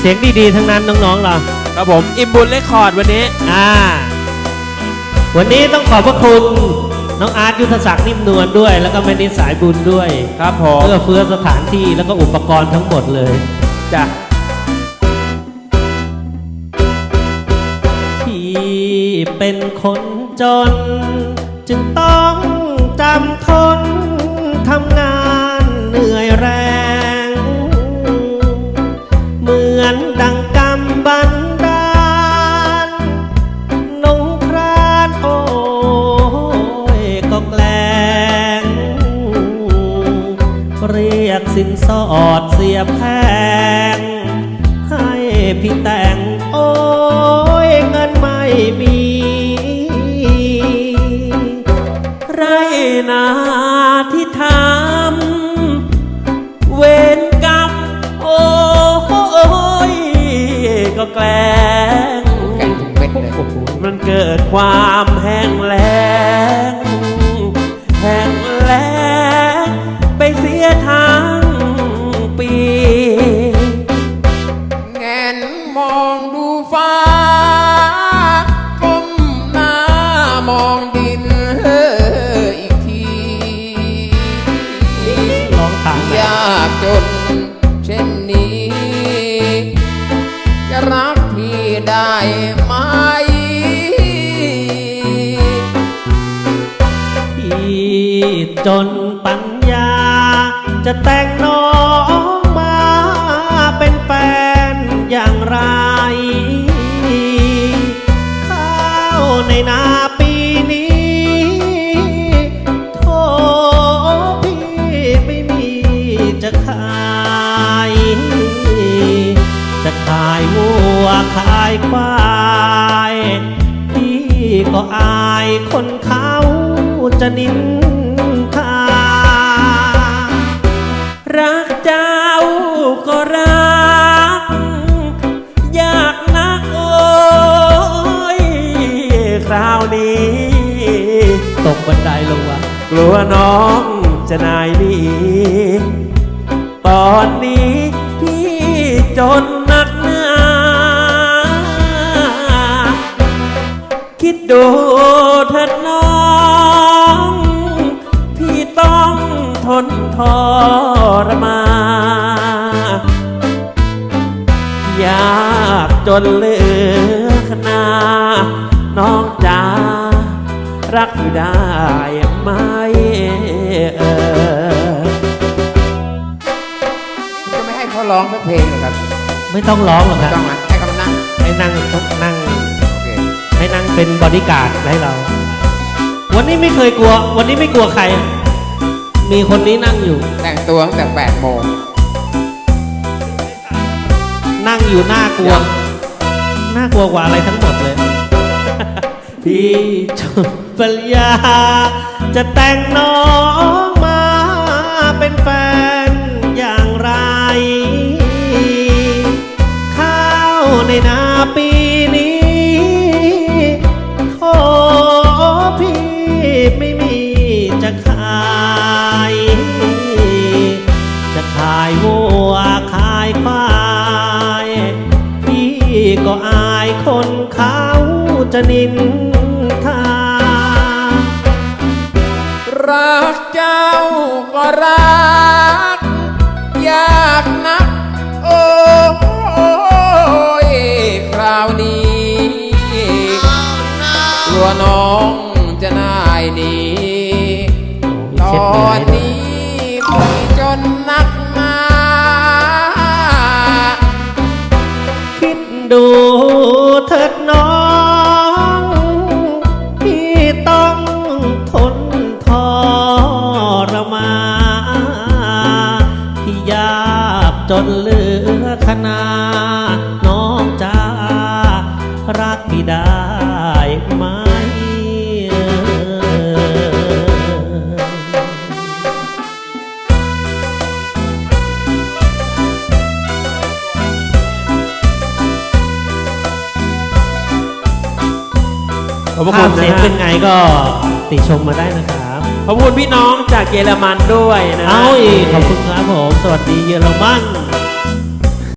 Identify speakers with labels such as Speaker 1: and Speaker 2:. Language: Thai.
Speaker 1: เสียงดีๆทั้งนั้นน้องๆเรา
Speaker 2: ครับผมอิมบุญเลคคอร์ดวันนี้
Speaker 1: อ่า วันนี้ต้องขอบพระคุณน้องอาร์ตยุทธศักดิ์นิ่มนวลด้วย แล้วก็แม่นิดสายบุญด้วย
Speaker 2: ครับผม
Speaker 1: เพื่อเฟื้อสถานที่แล้วก็อุปกรณ์ทั้งหมดเลย
Speaker 2: จ้ะ
Speaker 1: พี่เป็นคนจน จึงต้องจำทน อดเสียแพง ให้พี่แต่งโอ้ยเงินไม่มี
Speaker 2: ไรนาที่ทำเวรกรรมโอ้ยก็แกล้ง
Speaker 3: แกงทุกเม็ดเลย
Speaker 2: มันเกิดความ ได้
Speaker 1: ไห
Speaker 3: ม
Speaker 1: พี่จนปัญญา จะแต่งน้องมาเป็นแฟนอย่างไร ข้าวในนาปีายควายพี่ก็อายคนเขาจะนินทา
Speaker 2: รักเจ้าก็รัก อยากนักโอ้ยคราวนี้
Speaker 1: ตกบันไดลงวะ
Speaker 2: กลัวน้องจะนายหนีตอนนี้พี่จน ดูเถิดน้อง พี่ต้องทนทรมายากจนเหลือขนาน้องจ๋ารักพี่ได้ไหมเออ
Speaker 3: จะไม่ให้เขาร้องสักเพลงเหรอครับ
Speaker 1: ไม่ต้องร้องหรอกครับ
Speaker 3: ต้องให้เขามานั่ง
Speaker 1: ให้นั่งนั่ง ให้นั่งเป็นบอดี้การ์ดให้เรา วันนี้ไม่เคยกลัว วันนี้ไม่กลัวใคร มีคนนี้นั่งอยู่
Speaker 3: แต่งตัวตั้งแต่8โมง
Speaker 1: นั่งอยู่น่ากลัวน่ากลัวกว่าอะไรทั้งหมดเลย พี่จนปัญญาจะแต่งน้อง นินทา
Speaker 3: รักเจ้าก็รัก ยากนัก โอ้ยคราวนี้กลัวน้องจะนายหนีตอ
Speaker 1: น
Speaker 2: อบพระ
Speaker 1: ภา
Speaker 2: คุ
Speaker 1: พ
Speaker 2: ณ
Speaker 1: เสียง
Speaker 2: นะ
Speaker 1: เป็น
Speaker 2: ฮะ
Speaker 1: ไงก็ติชมมาได้นะครับ
Speaker 2: ขอบคุณพี่น้องจากเยอรมันด้วยนะ
Speaker 1: เอาอีกขอบคุณครับผม สวัสดีเยอรมัน
Speaker 2: ค